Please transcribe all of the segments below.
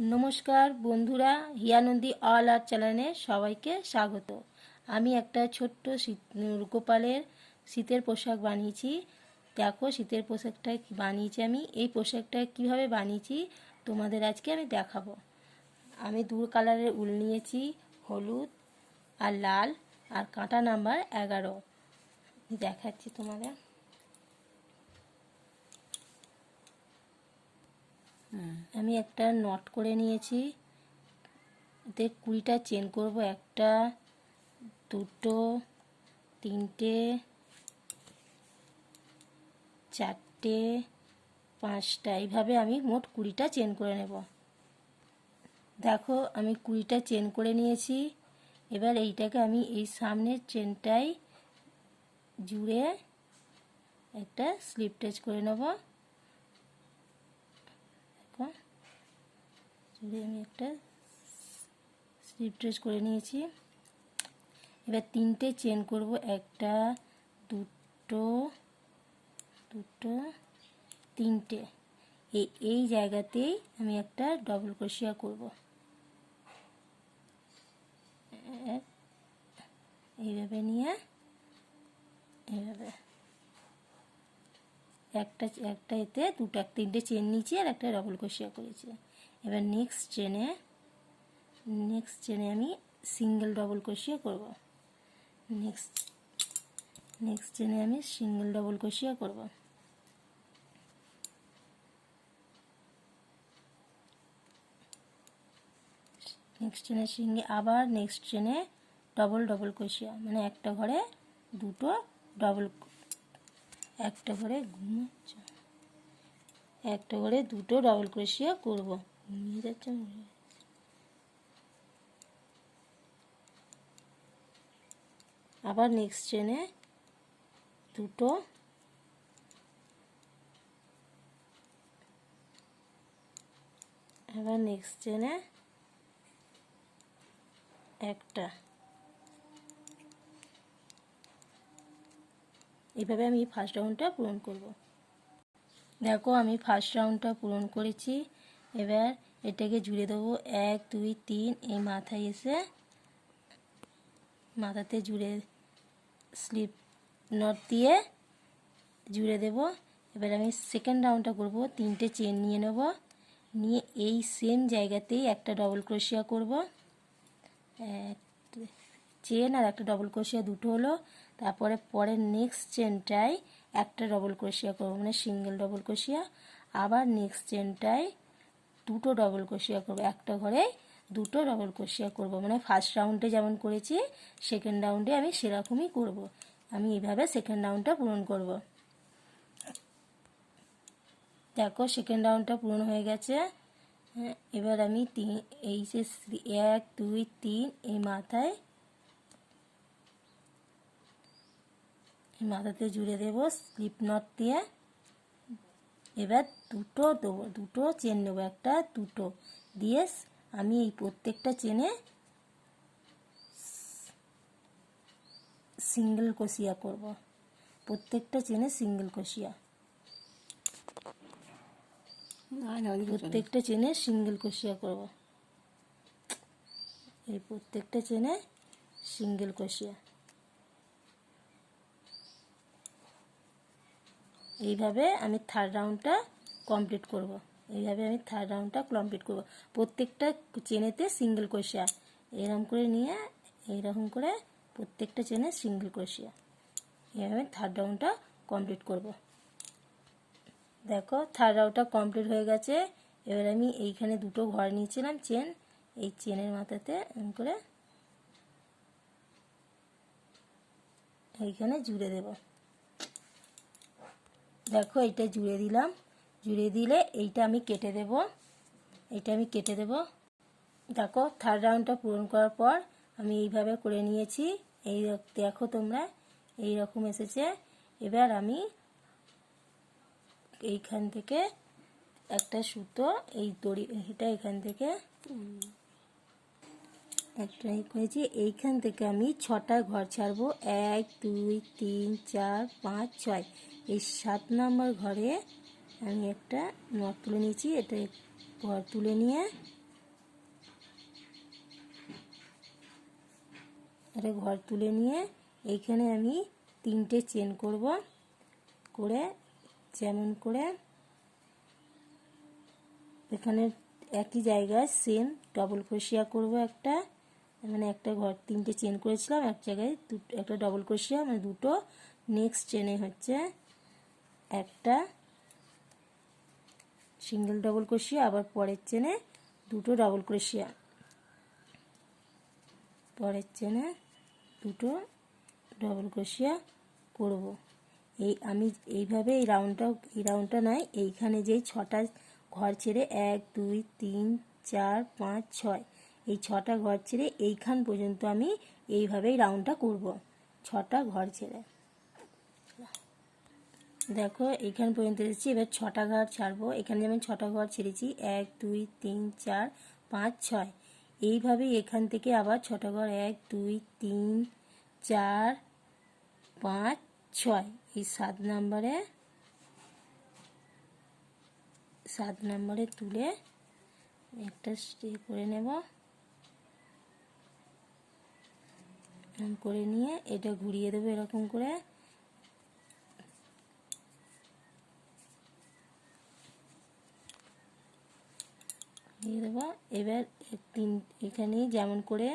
নমস্কার বন্ধুরা, হিয়ানন্দী all art চ্যানেলে সবাইকে স্বাগত। আমি একটা ছোট্ট শীত গোপালের শীতের পোশাক বানিয়েছি। দেখো শীতের পোশাকটা বানিয়েছি আমি। এই পোশাকটা কীভাবে বানিয়েছি তোমাদের আজকে আমি দেখাবো। আমি দু কালারের উল নিয়েছি, হলুদ আর লাল আর কাঁটা নাম্বার এগারো। দেখাচ্ছি তোমাদের। আমি একটা নট করে নিয়েছি। এতে কুড়িটা চেন করব। একটা, দুটো, তিনটে, চারটে, পাঁচটা। এইভাবে আমি মোট কুড়িটা চেন করে নেব। দেখো, আমি কুড়িটা চেন করে নিয়েছি। এবার এইটাকে আমি এই সামনের চেনটাই জুড়ে একটা স্লিপ টাচ করে নেব দেখো জুড়ে আমি একটা স্লিপ টাচ করে নিয়েছি। এবার তিনটে চেন করব, একটা, দুটো দুটো, তিনটে। এই এই জায়গাতেই আমি একটা ডবল ক্রোশিয়া করব। এইভাবে নিয়ে, এইভাবে। একটা একটা এতে দুটো, তিনটে চেন নিয়েছি আর একটা ডবল ক্রোশিয়া করেছি। এবার নেক্সট চেনে নেক্সট চেনে আমি সিঙ্গেল ডবল ক্রোশিয়া করব। নেক্সট নেক্সট চেনে আমি সিঙ্গেল ডবল ক্রোশিয়া করব। নেক্সট চেনে সিঙ্গে আবার নেক্সট চেনে ডবল ডবল ক্রোশিয়া মানে একটা ঘরে দুটো ডবল একটা ঘরে ঘুমাচ্ছে একটা ঘরে দুটো ডবল ক্রোশিয়া করব। আবার নেক্সট চেনে দুটো আবার নেক্সট চেনে একটা। এভাবে আমি ফার্স্ট রাউন্ডটা পূরণ করব। দেখো আমি ফার্স্ট রাউন্ডটা পূরণ করেছি। এবার এটাকে জুড়ে দেবো। এক, দুই, তিন, এই মাথায় এসে মাথাতে জুড়ে স্লিপ নট দিয়ে জুড়ে দেব। এবার আমি সেকেন্ড রাউন্ডটা করব। তিনটে চেন নিয়ে নেব। নিয়ে এই সেম জায়গাতেই একটা ডবল ক্রোশিয়া করব। চেন আর একটা ডবল ক্রোশিয়া দুটো হলো। তারপরে পরের নেক্সট চেনটায় একটা ডবল ক্রোশিয়া করব। মানে সিঙ্গেল ডবল ক্রোশিয়া আবার নেক্সট চেনটায় দুটো ডবল ক্রোশিয়া করব। একটা ঘরে দুটো ডবল ক্রোশিয়া করব। মানে ফার্স্ট রাউন্ডে যেমন করেছি সেকেন্ড রাউন্ডে আমি সেরকমই করব। আমি এইভাবে সেকেন্ড রাউন্ডটা পূরণ করব। দেখো সেকেন্ড রাউন্ডটা পূরণ হয়ে গেছে। হ্যাঁ, এবার আমি তিন এই যে এক দুই তিন এই মাথায় এই মাথাতে জুড়ে দেব স্লিপ নট দিয়ে। এবার দুটো দুটো চেন নেব একটা দুটো। দিয়ে আমি এই প্রত্যেকটা চেনে সিঙ্গেল কষিয়া করব। প্রত্যেকটা চেনে সিঙ্গেল কষিয়া। প্রত্যেকটা চেনে সিঙ্গেল কষিয়া করব। এই প্রত্যেকটা চেনে সিঙ্গেল কষিয়া। এইভাবে আমি থার্ড রাউন্ডটা কমপ্লিট করব। এইভাবে আমি থার্ড রাউন্ডটা কমপ্লিট করব। প্রত্যেকটা চেনেতে সিঙ্গেল কষিয়া এরকম করে নিয়ে, এইরকম করে প্রত্যেকটা চেনে সিঙ্গেল কষিয়া এইভাবে থার্ড রাউন্ডটা কমপ্লিট করব। দেখো থার্ড রাউন্ডটা কমপ্লিট হয়ে গেছে। এবার আমি এইখানে দুটো ঘর নিয়েছিলাম, চেন। এই চেনের মাথাতে এরকম করে এইখানে জুড়ে দেবো। দেখো এটা জুড়ে দিলাম। জুড়ে দিলে এইটা আমি কেটে দেব। এটা আমি কেটে দেব। দেখো থার্ড রাউন্ডটা পূরণ করার পর আমি এইভাবে করে নিয়েছি। এই দেখো তোমরা, এই রকম এসেছে। এবার আমি এইখান থেকে একটা সুতো, এই দড়ি, এটা এখান থেকে একটা এক হয়েছে এইখান থেকে আমি ছটা ঘর ছাড়বো। এক, দুই, তিন, চার, পাঁচ, ছয়। এই সাত নম্বর ঘরে আমি একটা নট তুলে নিয়েছি। এটা ঘর তুলে নিয়ে একটা ঘর তুলে নিয়ে এইখানে আমি তিনটে চেন করব করে যেমন করে এখানে একই জায়গায় সেম ডবল ক্রোশিয়া করব একটা। মানে একটা ঘর, তিনটে চেন করেছিলাম, এক জায়গায় দুটো, একটা ডবল ক্রোশিয়া মানে দুটো। নেক্সট চেনে হচ্ছে একটা সিঙ্গেল ডবল ক্রোশিয়া আবার পরের চেনে দুটো ডবল ক্রোশিয়া পরের চেনে দুটো ডবল ক্রোশিয়া করব। এই আমি এইভাবে এই রাউন্ডটা এই রাউন্ডটা নয়, এইখানে যেই ছটা ঘর ছেড়ে এক, দুই, তিন, চার, পাঁচ, ছয় এই ছটা ঘর ছেড়ে এইখান পর্যন্ত আমি এইভাবেই রাউন্ডটা করব। ছটা ঘর ছেড়ে। দেখো, এইখান পর্যন্ত এসেছি। এবার ছটা ঘর ছাড়বো। এখানে যেমন ছটা ঘর ছেড়েছি, এক, দুই, তিন, চার, পাঁচ, ছয়। এইভাবেই এখান থেকে আবার ছটা ঘর, এক, দুই, তিন, চার, পাঁচ, ছয়। এই সাত নম্বরে সাত নম্বরে তুলে একটা স্টে করে নেব। এরকম করে নিয়ে এটা ঘুরিয়ে দেবো এরকম করে। দেবো। এবার তিন, এখানে যেমন করে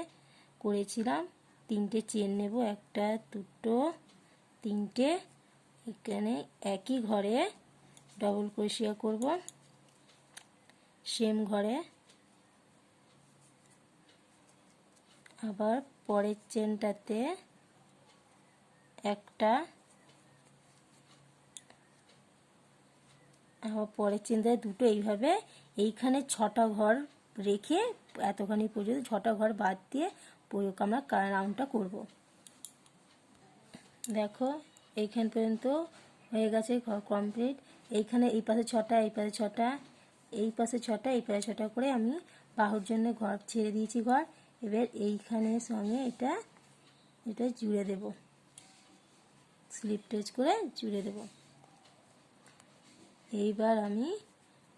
করেছিলাম, তিনটে চেন নেব, একটা, দুটো, তিনটে। এখানে একই ঘরে ডবল ক্রোশিয়া করব সেম ঘরে। আবার পরের চেনটাতে একটা আবার পরের চেনটাতে দুটো, এইভাবে এইখানে ছটা ঘর রেখে এতখানি পর্যন্ত ছটা ঘর বাদ দিয়ে প্রয়োগ আমরা রাউন্ডটা করব। দেখো, এইখান পর্যন্ত হয়ে গেছে ঘর কমপ্লিট। এইখানে এই পাশে ছটা, এই পাশে ছটা, এই পাশে ছটা, এই পাশে ছটা করে আমি বাহুর জন্য ঘর ছেড়ে দিয়েছি ঘর। এবার এইখানে সঙ্গে এটা এটা জুড়ে দেব। স্লিপ টেচ করে জুড়ে দেব। এইবার আমি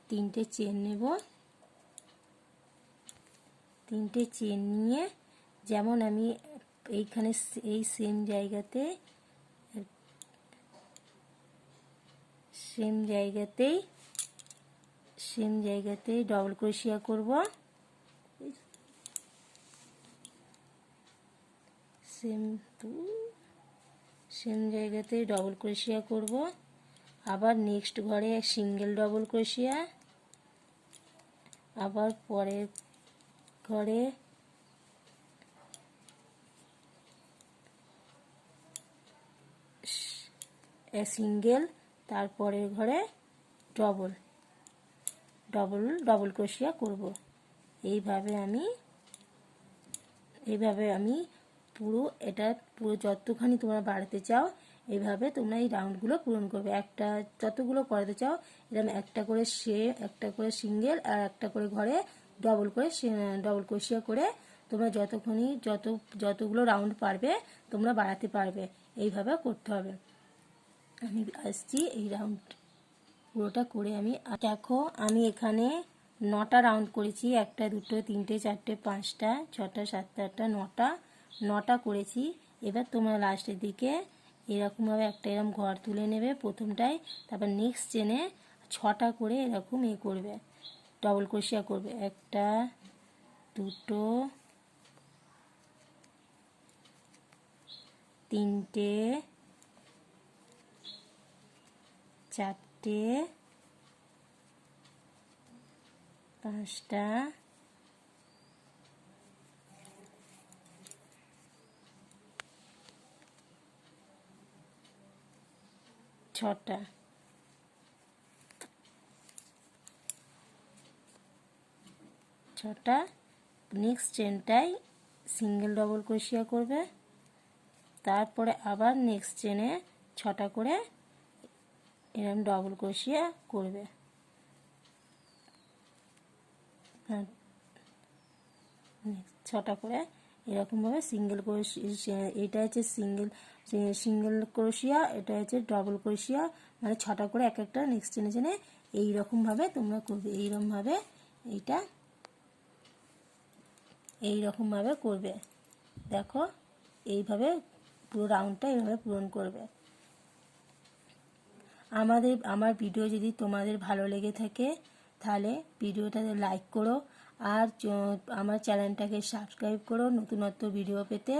তিনটে চেন নেব। তিনটে চেন নিয়ে যেমন আমি এইখানে এই সেম জায়গাতে সেম জায়গাতেই সেম জায়গাতেই ডবল ক্রোশিয়া করব। সেম টু, সেম জায়গাতেই ডবল ক্রোশিয়া করব। আবার নেক্সট ঘরে সিঙ্গেল ডবল ক্রোশিয়া আবার পরের ঘরে সিঙ্গেল তারপরের ঘরে ডবল ডবল ডবল ক্রোশিয়া করব। এইভাবে আমি এইভাবে আমি পুরো, এটা পুরো যতখানি তোমরা বাড়াতে চাও এইভাবে তোমরা এই রাউন্ডগুলো পূরণ করবে। একটা, যতগুলো করাতে চাও এরকম একটা করে সে, একটা করে সিঙ্গেল আর একটা করে ঘরে ডবল করে ডবল ক্রোশিয়া করে তোমরা যতক্ষণই যত, যতগুলো রাউন্ড পারবে, তোমরা বাড়াতে পারবে। এইভাবে করতে হবে। আমি আসছি এই রাউন্ড পুরোটা করে আমি, দেখো, আমি এখানে নটা রাউন্ড করেছি, একটা, দুটো, তিনটে, চারটে, পাঁচটা, ছটা, সাতটা, আটটা, নটা নটা করেছি। এবার তোমরা লাস্টের দিকে এরকমভাবে একটা এরকম ঘর তুলে নেবে প্রথমটায়, তারপর নেক্সট চেনে ছটা করে এরকম এ করবে ডবল ক্রোশিয়া করবে। একটা, দুটো, তিনটে, চারটে, পাঁচটা ছটা। ছটা। নেক্সট চেনটাই সিঙ্গেল ডবল ক্রোশিয়া করবে। তারপরে আবার নেক্সট চেনে ছটা করে এরকম ডবল ক্রোশিয়া করবে। হ্যাঁ। ছটা করে এরকমভাবে সিঙ্গেল ক্রোশিয়া এটা হচ্ছে সিঙ্গেল সিঙ্গেল ক্রোশিয়া এটা হচ্ছে ডবল ক্রোশিয়া মানে ছটা করে এক একটা নেক্সট চেনে চেনে এইরকমভাবে তোমরা করবে এইরকমভাবে এইটা এইরকমভাবে করবে। দেখো, এইভাবে পুরো রাউন্ডটা এইভাবে পূরণ করবে। আমাদের, আমার ভিডিও যদি তোমাদের ভালো লেগে থাকে, তাহলে ভিডিওটাতে লাইক করো। আর আমার চ্যানেলটাকে সাবস্ক্রাইব করো নতুনত্ব ভিডিও পেতে।